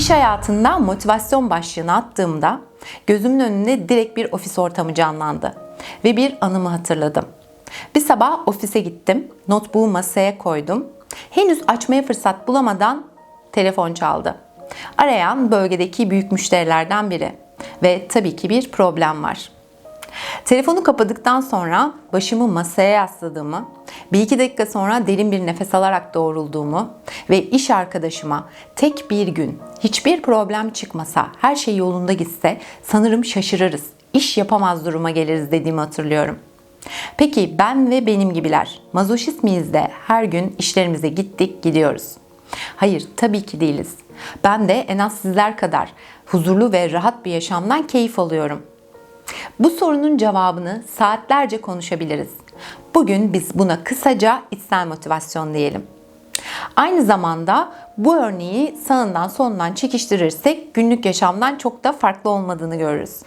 İş hayatında motivasyon başlığını attığımda gözümün önünde direkt bir ofis ortamı canlandı ve bir anımı hatırladım. Bir sabah ofise gittim, notebook'u masaya koydum. Henüz açmaya fırsat bulamadan telefon çaldı. Arayan bölgedeki büyük müşterilerden biri ve tabii ki bir problem var. Telefonu kapadıktan sonra başımı masaya yasladığımı, bir iki dakika sonra derin bir nefes alarak doğrulduğumu ve iş arkadaşıma tek bir gün hiçbir problem çıkmasa, her şey yolunda gitse sanırım şaşırırız, iş yapamaz duruma geliriz dediğimi hatırlıyorum. Peki ben ve benim gibiler mazoşist miyiz de her gün işlerimize gittik gidiyoruz? Hayır tabii ki değiliz. Ben de en az sizler kadar huzurlu ve rahat bir yaşamdan keyif alıyorum. Bu sorunun cevabını saatlerce konuşabiliriz. Bugün biz buna kısaca içsel motivasyon diyelim. Aynı zamanda bu örneği sağından solundan çekiştirirsek günlük yaşamdan çok da farklı olmadığını görürüz.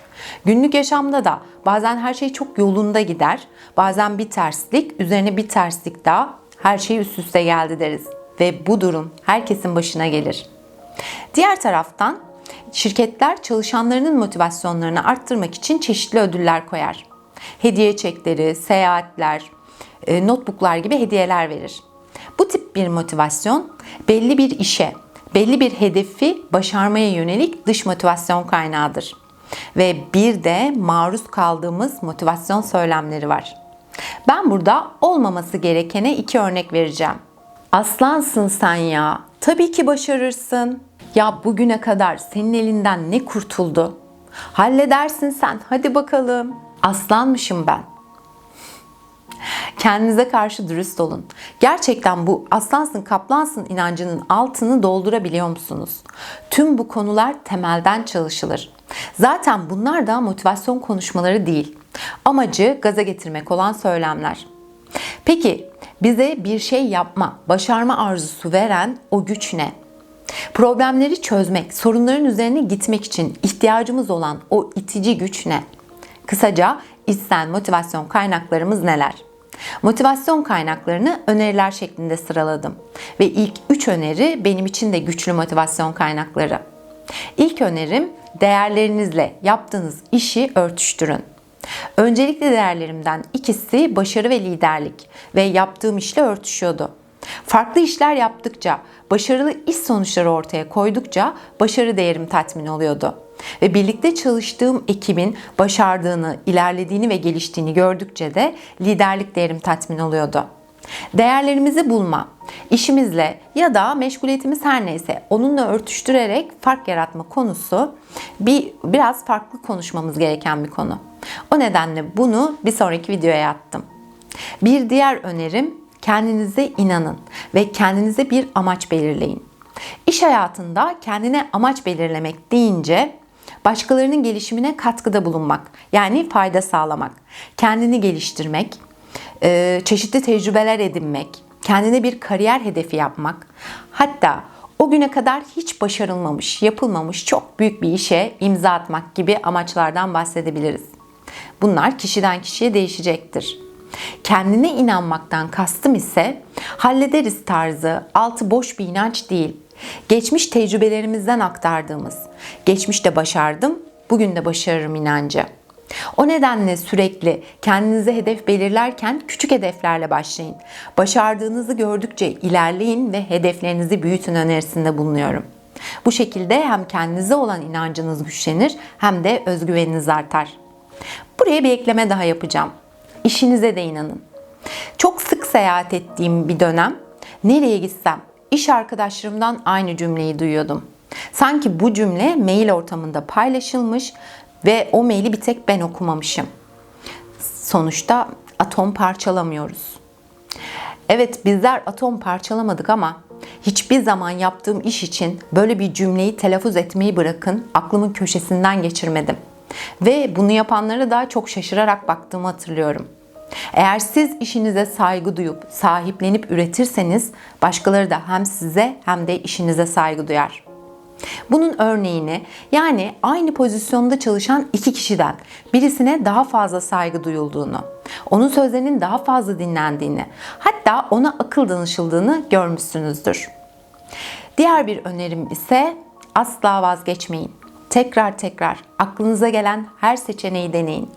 Günlük yaşamda da bazen her şey çok yolunda gider, bazen bir terslik, üzerine bir terslik daha, her şey üst üste geldi deriz. Ve bu durum herkesin başına gelir. Diğer taraftan şirketler çalışanlarının motivasyonlarını arttırmak için çeşitli ödüller koyar. Hediye çekleri, seyahatler, e, notebooklar gibi hediyeler verir. Bu tip bir motivasyon belli bir işe, belli bir hedefi başarmaya yönelik dış motivasyon kaynağıdır. Ve bir de maruz kaldığımız motivasyon söylemleri var. Ben burada olmaması gerekene iki örnek vereceğim. Aslansın sen ya. Tabii ki başarırsın. Ya bugüne kadar senin elinden ne kurtuldu? Halledersin sen. Hadi bakalım. Aslanmışım ben. Kendinize karşı dürüst olun. Gerçekten bu aslansın kaplansın inancının altını doldurabiliyor musunuz? Tüm bu konular temelden çalışılır. Zaten bunlar da motivasyon konuşmaları değil. Amacı gaza getirmek olan söylemler. Peki bize bir şey yapma, başarma arzusu veren o güç ne? Problemleri çözmek, sorunların üzerine gitmek için ihtiyacımız olan o itici güç ne? Kısaca içsel motivasyon kaynaklarımız neler? Motivasyon kaynaklarını öneriler şeklinde sıraladım. Ve ilk 3 öneri benim için de güçlü motivasyon kaynakları. İlk önerim değerlerinizle yaptığınız işi örtüştürün. Öncelikli değerlerimden ikisi başarı ve liderlik ve yaptığım işle örtüşüyordu. Farklı işler yaptıkça, başarılı iş sonuçları ortaya koydukça başarı değerim tatmin oluyordu. Ve birlikte çalıştığım ekibin başardığını, ilerlediğini ve geliştiğini gördükçe de liderlik değerim tatmin oluyordu. Değerlerimizi bulma, işimizle ya da meşguliyetimiz her neyse onunla örtüştürerek fark yaratma konusu bir biraz farklı konuşmamız gereken bir konu. O nedenle bunu bir sonraki videoya attım. Bir diğer önerim kendinize inanın ve kendinize bir amaç belirleyin. İş hayatında kendine amaç belirlemek deyince başkalarının gelişimine katkıda bulunmak, yani fayda sağlamak, kendini geliştirmek, e, çeşitli tecrübeler edinmek, kendine bir kariyer hedefi yapmak, hatta o güne kadar hiç başarılmamış, yapılmamış çok büyük bir işe imza atmak gibi amaçlardan bahsedebiliriz. Bunlar kişiden kişiye değişecektir. Kendine inanmaktan kastım ise hallederiz tarzı, altı boş bir inanç değil. Geçmiş tecrübelerimizden aktardığımız, geçmişte başardım, bugün de başarırım inancı. O nedenle sürekli kendinize hedef belirlerken küçük hedeflerle başlayın. Başardığınızı gördükçe ilerleyin ve hedeflerinizi büyütün önerisinde bulunuyorum. Bu şekilde hem kendinize olan inancınız güçlenir hem de özgüveniniz artar. Buraya bir ekleme daha yapacağım. İşinize de inanın. Çok sık seyahat ettiğim bir dönem nereye gitsem iş arkadaşlarımdan aynı cümleyi duyuyordum. Sanki bu cümle mail ortamında paylaşılmış ve o maili bir tek ben okumamışım. Sonuçta atom parçalamıyoruz. Evet bizler atom parçalamadık ama hiçbir zaman yaptığım iş için böyle bir cümleyi telaffuz etmeyi bırakın aklımın köşesinden geçirmedim. Ve bunu yapanlara da çok şaşırarak baktığımı hatırlıyorum. Eğer siz işinize saygı duyup sahiplenip üretirseniz başkaları da hem size hem de işinize saygı duyar. Bunun örneğini yani aynı pozisyonda çalışan iki kişiden birisine daha fazla saygı duyulduğunu, onun sözlerinin daha fazla dinlendiğini, hatta ona akıl danışıldığını görmüşsünüzdür. Diğer bir önerim ise asla vazgeçmeyin. Tekrar tekrar aklınıza gelen her seçeneği deneyin.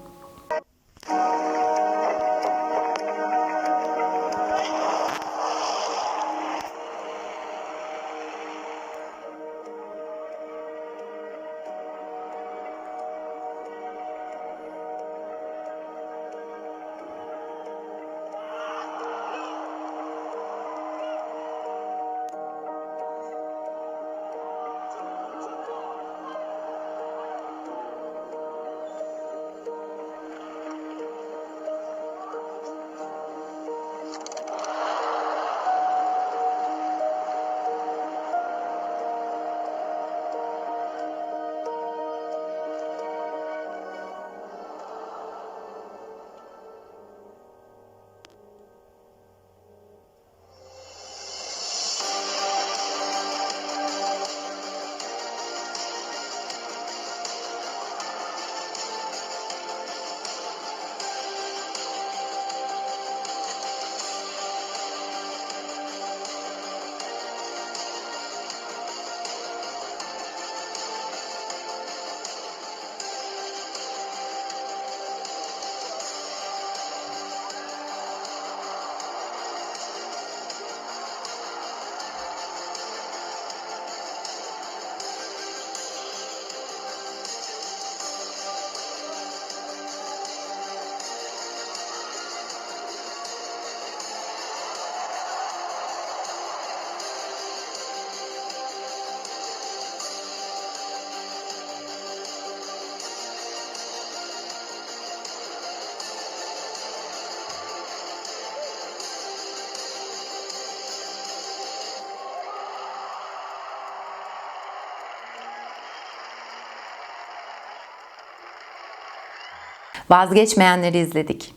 Vazgeçmeyenleri izledik.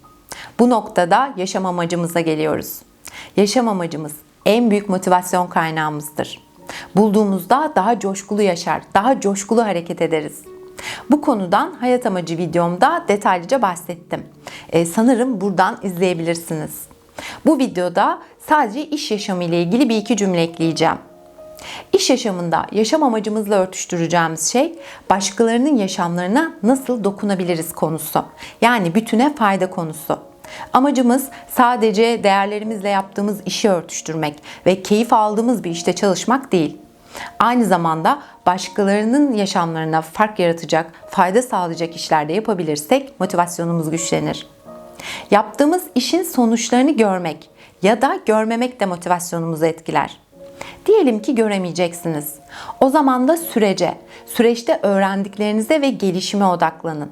Bu noktada yaşam amacımıza geliyoruz. Yaşam amacımız en büyük motivasyon kaynağımızdır. Bulduğumuzda daha coşkulu yaşar, daha coşkulu hareket ederiz. Bu konudan hayat amacı videomda detaylıca bahsettim. Ee, sanırım buradan izleyebilirsiniz. Bu videoda sadece iş yaşamı ile ilgili bir iki cümle ekleyeceğim. İş yaşamında yaşam amacımızla örtüştüreceğimiz şey başkalarının yaşamlarına nasıl dokunabiliriz konusu. Yani bütüne fayda konusu. Amacımız sadece değerlerimizle yaptığımız işi örtüştürmek ve keyif aldığımız bir işte çalışmak değil. Aynı zamanda başkalarının yaşamlarına fark yaratacak, fayda sağlayacak işlerde yapabilirsek motivasyonumuz güçlenir. Yaptığımız işin sonuçlarını görmek ya da görmemek de motivasyonumuzu etkiler. Diyelim ki göremeyeceksiniz. O zaman da sürece, süreçte öğrendiklerinize ve gelişime odaklanın.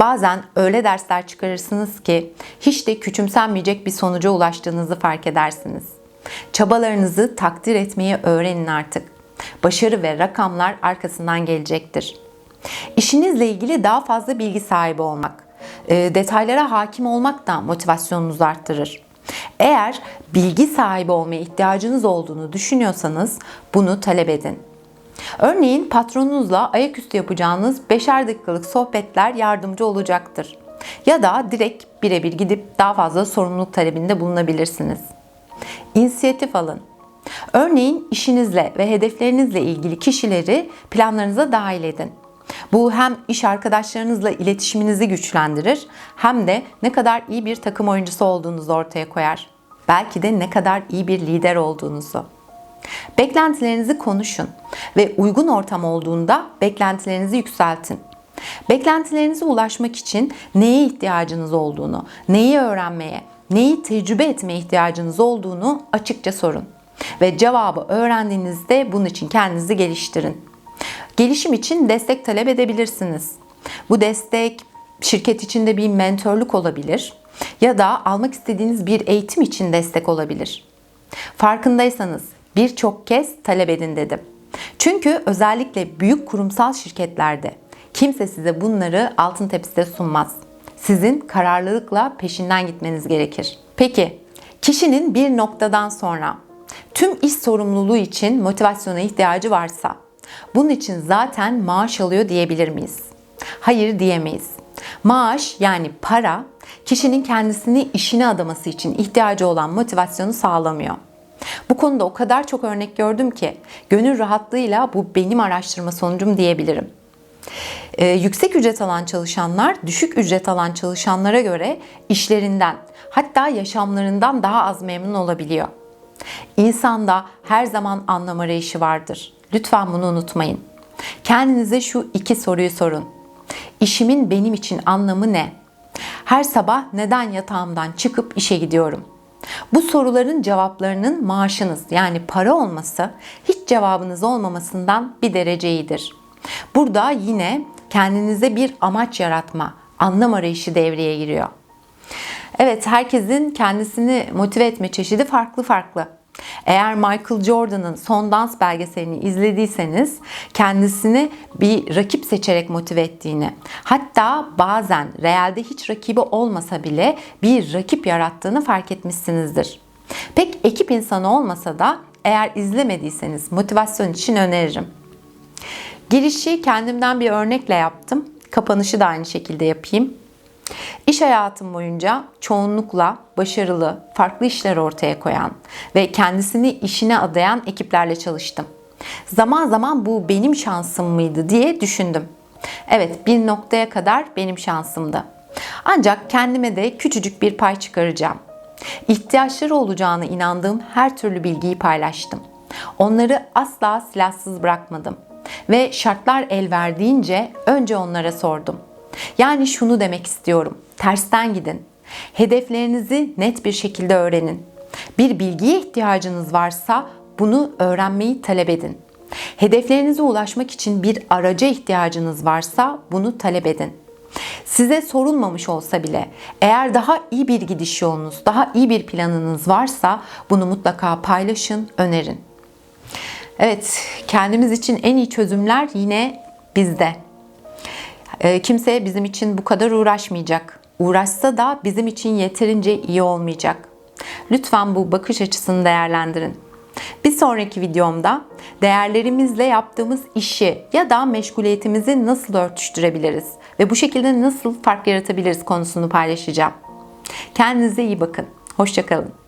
Bazen öyle dersler çıkarırsınız ki hiç de küçümsenmeyecek bir sonuca ulaştığınızı fark edersiniz. Çabalarınızı takdir etmeyi öğrenin artık. Başarı ve rakamlar arkasından gelecektir. İşinizle ilgili daha fazla bilgi sahibi olmak, e, detaylara hakim olmak da motivasyonunuzu arttırır. Eğer bilgi sahibi olmaya ihtiyacınız olduğunu düşünüyorsanız bunu talep edin. Örneğin patronunuzla ayaküstü yapacağınız 5'er dakikalık sohbetler yardımcı olacaktır. Ya da direkt birebir gidip daha fazla sorumluluk talebinde bulunabilirsiniz. İnisiyatif alın. Örneğin işinizle ve hedeflerinizle ilgili kişileri planlarınıza dahil edin. Bu hem iş arkadaşlarınızla iletişiminizi güçlendirir hem de ne kadar iyi bir takım oyuncusu olduğunuzu ortaya koyar. Belki de ne kadar iyi bir lider olduğunuzu. Beklentilerinizi konuşun ve uygun ortam olduğunda beklentilerinizi yükseltin. Beklentilerinize ulaşmak için neye ihtiyacınız olduğunu, neyi öğrenmeye, neyi tecrübe etmeye ihtiyacınız olduğunu açıkça sorun. Ve cevabı öğrendiğinizde bunun için kendinizi geliştirin. Gelişim için destek talep edebilirsiniz. Bu destek şirket içinde bir mentorluk olabilir ya da almak istediğiniz bir eğitim için destek olabilir. Farkındaysanız birçok kez talep edin dedim. Çünkü özellikle büyük kurumsal şirketlerde kimse size bunları altın tepside sunmaz. Sizin kararlılıkla peşinden gitmeniz gerekir. Peki, kişinin bir noktadan sonra tüm iş sorumluluğu için motivasyona ihtiyacı varsa bunun için zaten maaş alıyor diyebilir miyiz? Hayır diyemeyiz. Maaş yani para kişinin kendisini işine adaması için ihtiyacı olan motivasyonu sağlamıyor. Bu konuda o kadar çok örnek gördüm ki gönül rahatlığıyla bu benim araştırma sonucum diyebilirim. Ee, yüksek ücret alan çalışanlar düşük ücret alan çalışanlara göre işlerinden hatta yaşamlarından daha az memnun olabiliyor. İnsanda her zaman anlam arayışı vardır. Lütfen bunu unutmayın. Kendinize şu iki soruyu sorun. İşimin benim için anlamı ne? Her sabah neden yatağımdan çıkıp işe gidiyorum? Bu soruların cevaplarının maaşınız yani para olması hiç cevabınız olmamasından bir derece iyidir. Burada yine kendinize bir amaç yaratma, anlam arayışı devreye giriyor. Evet, herkesin kendisini motive etme çeşidi farklı farklı. Eğer Michael Jordan'ın son dans belgeselini izlediyseniz kendisini bir rakip seçerek motive ettiğini, hatta bazen realde hiç rakibi olmasa bile bir rakip yarattığını fark etmişsinizdir. Pek ekip insanı olmasa da eğer izlemediyseniz motivasyon için öneririm. Girişi kendimden bir örnekle yaptım. Kapanışı da aynı şekilde yapayım. İş hayatım boyunca çoğunlukla başarılı, farklı işler ortaya koyan ve kendisini işine adayan ekiplerle çalıştım. Zaman zaman bu benim şansım mıydı diye düşündüm. Evet, bir noktaya kadar benim şansımdı. Ancak kendime de küçücük bir pay çıkaracağım. İhtiyaçları olacağına inandığım her türlü bilgiyi paylaştım. Onları asla silahsız bırakmadım ve şartlar el verdiğince önce onlara sordum. Yani şunu demek istiyorum. Tersten gidin. Hedeflerinizi net bir şekilde öğrenin. Bir bilgiye ihtiyacınız varsa bunu öğrenmeyi talep edin. Hedeflerinize ulaşmak için bir araca ihtiyacınız varsa bunu talep edin. Size sorulmamış olsa bile eğer daha iyi bir gidiş yolunuz, daha iyi bir planınız varsa bunu mutlaka paylaşın, önerin. Evet, kendimiz için en iyi çözümler yine bizde. E, kimse bizim için bu kadar uğraşmayacak. Uğraşsa da bizim için yeterince iyi olmayacak. Lütfen bu bakış açısını değerlendirin. Bir sonraki videomda değerlerimizle yaptığımız işi ya da meşguliyetimizi nasıl örtüştürebiliriz ve bu şekilde nasıl fark yaratabiliriz konusunu paylaşacağım. Kendinize iyi bakın. Hoşçakalın.